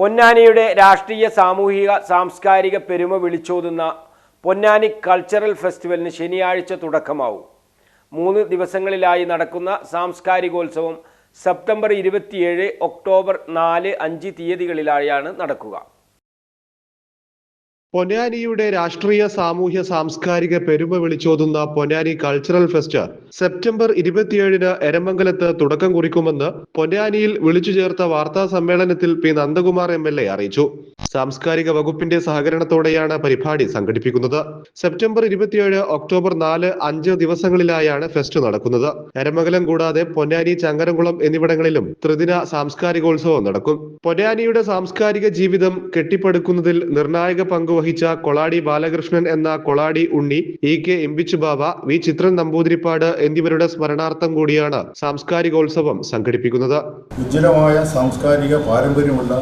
പൊന്നാനിയുടെ രാഷ്ട്രീയ സാമൂഹിക സാംസ്കാരിക പെരുമ വിളിച്ചോതുന്ന പൊന്നാനി കൾച്ചറൽ ഫെസ്റ്റിവലിന് ശനിയാഴ്ച തുടക്കമാവും. മൂന്ന് ദിവസങ്ങളിലായി നടക്കുന്ന സാംസ്കാരികോത്സവം സെപ്റ്റംബർ ഇരുപത്തിയേഴ് ഒക്ടോബർ നാല് അഞ്ച് തീയതികളിലായാണ് നടക്കുക. പൊന്നാനിയുടെ രാഷ്ട്രീയ സാമൂഹ്യ സാംസ്കാരിക പെരുമ വിളിച്ചോതുന്ന പൊന്നാനി കൾച്ചറൽ ഫെസ്റ്റ് സെപ്റ്റംബർ ഇരുപത്തിയേഴിന് എരമംഗലത്ത് തുടക്കം കുറിക്കുമെന്ന് പൊന്നാനിയിൽ വിളിച്ചു ചേർത്ത വാർത്താ സമ്മേളനത്തിൽ P. Nandakumar M L A അറിയിച്ചു. സാംസ്കാരിക വകുപ്പിന്റെ സഹകരണത്തോടെയാണ് പരിപാടി സംഘടിപ്പിക്കുന്നത്. സെപ്റ്റംബർ ഇരുപത്തിയേഴ് ഒക്ടോബർ നാല് അഞ്ച് ദിവസങ്ങളിലായാണ് ഫെസ്റ്റ് നടക്കുന്നത്. എരമംഗലം കൂടാതെ പൊന്നാനി ചങ്ങരംകുളം എന്നിവിടങ്ങളിലും ത്രിദിന സാംസ്കാരികോത്സവം നടക്കും. പൊന്നാനിയുടെ സാംസ്കാരിക ജീവിതം കെട്ടിപ്പടുക്കുന്നതിൽ നിർണായക പങ്ക് വഹിച്ച കൊളാടി ബാലകൃഷ്ണൻ എന്ന Koladi Unni E K Embichu Baba V Chithran Namboothiripad എന്നിവരുടെ സ്മരണാർത്ഥം കൂടിയാണ് സാംസ്കാരികോത്സവം സംഘടിപ്പിക്കുന്നത്. ഉജ്ജ്വലമായ സാംസ്കാരിക പാരമ്പര്യമുള്ള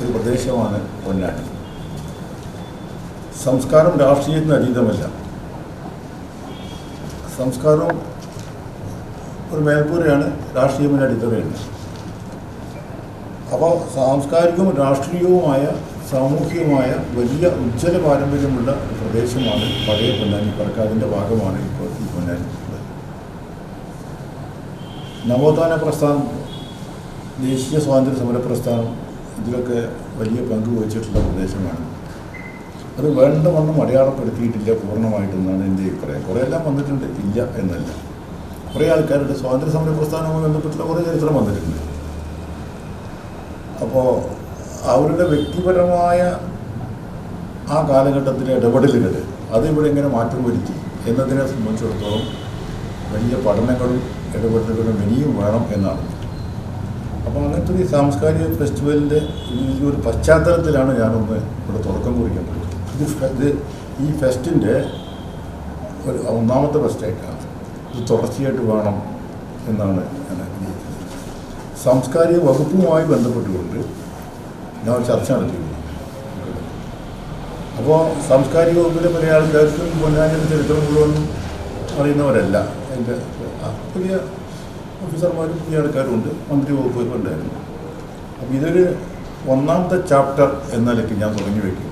ഒരു പ്രദേശമാണ് പൊന്നാനി. സംസ്കാരം രാഷ്ട്രീയത്തിന് അതീതമല്ല. സംസ്കാരവും ഒരു മേൽക്കൂരയാണ് രാഷ്ട്രീയത്തിന്റെ അടിത്തറയാണ്. അപ്പോൾ സാംസ്കാരികവും രാഷ്ട്രീയവുമായ സാമൂഹികവുമായ വലിയ ഉജ്ജ്വല പാരമ്പര്യമുള്ള പ്രദേശമാണ് പഴയ പൊന്നാനി. പറക്കാതിന്റെ ഭാഗമാണ് ഇപ്പോൾ ഈ പൊന്നാനി നവോത്ഥാന പ്രസ്ഥാനം ദേശീയ സ്വാതന്ത്ര്യ സമര പ്രസ്ഥാനം ഇതിലൊക്കെ വലിയ പങ്ക് വഹിച്ചിട്ടുള്ള പ്രദേശമാണ്. അത് വേണ്ടവണ്ണം അടയാളപ്പെടുത്തിയിട്ടില്ല പൂർണമായിട്ടെന്നാണ് എന്റെ അഭിപ്രായം. കുറേ എല്ലാം വന്നിട്ടുണ്ട്. ഇല്ല എന്നല്ല. കുറേ ആൾക്കാരുടെ സ്വാതന്ത്ര്യ സമര പ്രസ്ഥാനവുമായി ബന്ധപ്പെട്ടുള്ള കുറേ ചരിത്രം വന്നിട്ടുണ്ട്. അപ്പോൾ അവരുടെ വ്യക്തിപരമായ ആ കാലഘട്ടത്തിലെ ഇടപെടലുകൾ അതിവിടെ എങ്ങനെ മാറ്റം വരുത്തി എന്നതിനെ സംബന്ധിച്ചിടത്തോളം വലിയ പഠനങ്ങളും ഇടപെടലുകളും ഇനിയും വേണം എന്നാണ്. അപ്പോൾ അങ്ങനത്തെ ഒരു സാംസ്കാരിക ഫെസ്റ്റിവലിന്റെ ഈ ഒരു പശ്ചാത്തലത്തിലാണ് ഞാനൊന്ന് ഇവിടെ തുടക്കം കുറിക്കാൻ ഇത് ഈ ഫെസ്റ്റിന്റെ ഒരു ഒന്നാമത്തെ ഫെസ്റ്റായിട്ടാണ്. ഇത് തുടർച്ചയായിട്ട് വേണം എന്നാണ് ഞാൻ സാംസ്കാരിക വകുപ്പുമായി ബന്ധപ്പെട്ടുകൊണ്ട് ഞാൻ ചർച്ച നടത്തിയിരുന്നു അപ്പോൾ സാംസ്കാരിക വകുപ്പിലെ പല ആൾക്കാർക്കും പൊന്നാനിയുടെ ചരിത്രം മുഴുവൻ അറിയുന്നവരല്ല. എന്റെ പുതിയ ഓഫീസർമാരും പുതിയ ആൾക്കാരുണ്ട് മന്ത്രി വകുപ്പൊക്കെ ഉണ്ടായിരുന്നു. അപ്പോൾ ഇതൊരു ഒന്നാമത്തെ ചാപ്റ്റർ എന്ന നിലയ്ക്ക് ഞാൻ തുടങ്ങി വയ്ക്കും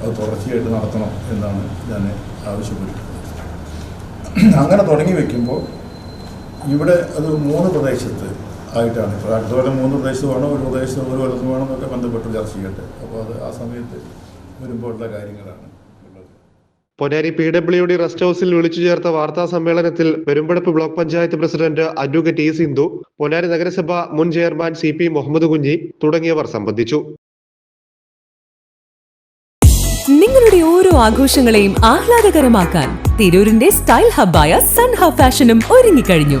അത് തുടർച്ചയായിട്ട് നടത്തണം എന്നാണ് ഞാൻ ആവശ്യപ്പെട്ടിട്ടുള്ളത്. അങ്ങനെ തുടങ്ങി വയ്ക്കുമ്പോൾ ഇവിടെ അത് മൂന്ന് പ്രദേശത്ത് ആയിട്ടാണ്. ഇപ്പോൾ അടുത്ത കൊല്ലം മൂന്ന് പ്രദേശത്ത് വേണം ഒരു പ്രദേശത്ത് ഒരു വലത്ത് വേണം എന്നൊക്കെ ബന്ധപ്പെട്ട് ചർച്ച ചെയ്യട്ടെ. അപ്പോൾ അത് ആ സമയത്ത് വരുമ്പോഴുള്ള കാര്യങ്ങളാണ് Ponnani P W D rest ഹൗസിൽ വിളിച്ചു ചേർത്ത വാർത്താ സമ്മേളനത്തിൽ Perumpadappu block panchayat president advocate E Sindhu Ponnari നഗരസഭ മുൻ chairman C P Muhammad Kunhi തുടങ്ങിയവർ സംബന്ധിച്ചു. നിങ്ങളുടെ ഓരോ ആഘോഷങ്ങളെയും ആഹ്ലാദകരമാക്കാൻ തിരൂരിന്റെ സ്റ്റൈൽ ഹബ്ബായ സൺ ഹബ് ഫാഷനും ഒരുങ്ങിക്കഴിഞ്ഞു.